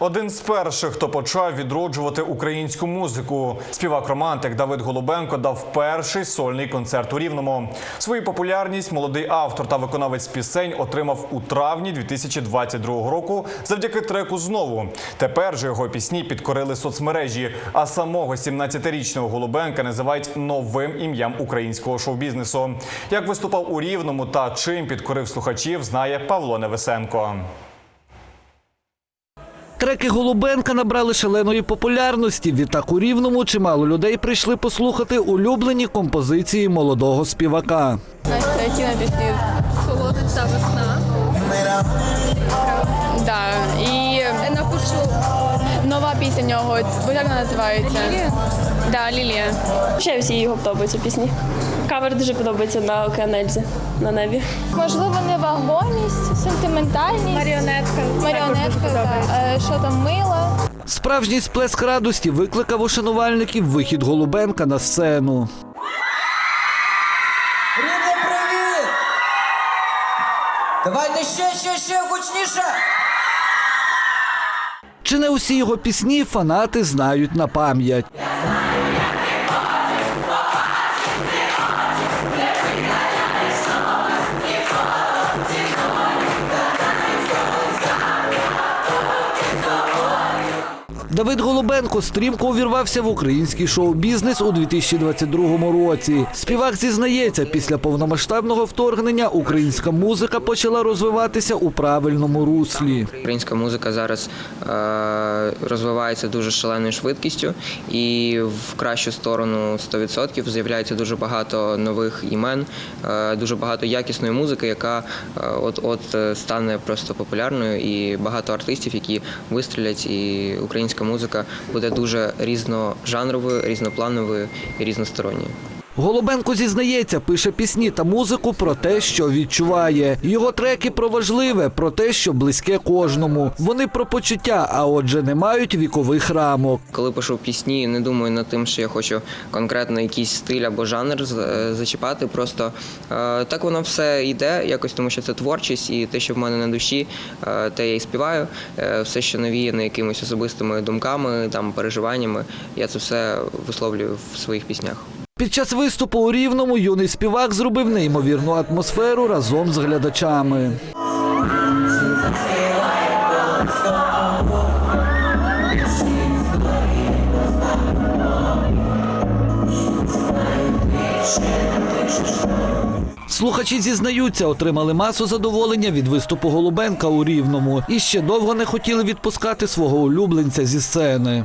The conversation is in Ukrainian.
Один з перших, хто почав відроджувати українську музику, співак-романтик Давид Голубенко дав перший сольний концерт у Рівному. Свою популярність молодий автор та виконавець пісень отримав у травні 2022 року завдяки треку знову. Тепер же його пісні підкорили соцмережі. А самого 17-річного Голубенка називають новим ім'ям українського шоу-бізнесу. Як виступав у Рівному та чим підкорив слухачів, знає Павло Невесенко. Треки Голубенка набрали шаленої популярності. Відтак у Рівному чимало людей прийшли послухати улюблені композиції молодого співака. Настя, які на пісні? Холодиться весна. В нього, бо як вона називається? Лілія? Да, Лілія. Ще всі його подобаються пісні. Кавер дуже подобається на Океан Ельзи на небі. Можливо, не вагомість, сентиментальність, маріонетка. маріонетка. Е, що там мило. Справжній сплеск радості викликав у шанувальників вихід Голубенка на сцену. Рівне привіт! Давайте ще, ще, ще гучніше! Чи не усі його пісні фанати знають на пам'ять? Давид Голубенко стрімко увірвався в український шоу-бізнес у 2022 році. Співак зізнається, після повномасштабного вторгнення українська музика почала розвиватися у правильному руслі. Українська музика зараз е, розвивається дуже шаленою швидкістю, і в кращу сторону 100% з'являється дуже багато нових імен, е, дуже багато якісної музики, яка е, от от стане просто популярною, і багато артистів, які вистрілять, і українська музика буде дуже різножанровою, різноплановою і різносторонньою. Голубенко зізнається, пише пісні та музику про те, що відчуває. Його треки про важливе, про те, що близьке кожному. Вони про почуття, а отже, не мають вікових рамок. Коли пишу пісні, не думаю над тим, що я хочу конкретно якийсь стиль або жанр е, зачіпати. Просто е, так воно все йде, якось тому що це творчість, і те, що в мене на душі, е, те я і співаю. Все, що навіяно якимись особистими думками, там переживаннями, я це все висловлюю в своїх піснях. Під час виступу у Рівному юний співак зробив неймовірну атмосферу разом з глядачами. Слухачі зізнаються, отримали масу задоволення від виступу Голубенка у Рівному і ще довго не хотіли відпускати свого улюбленця зі сцени.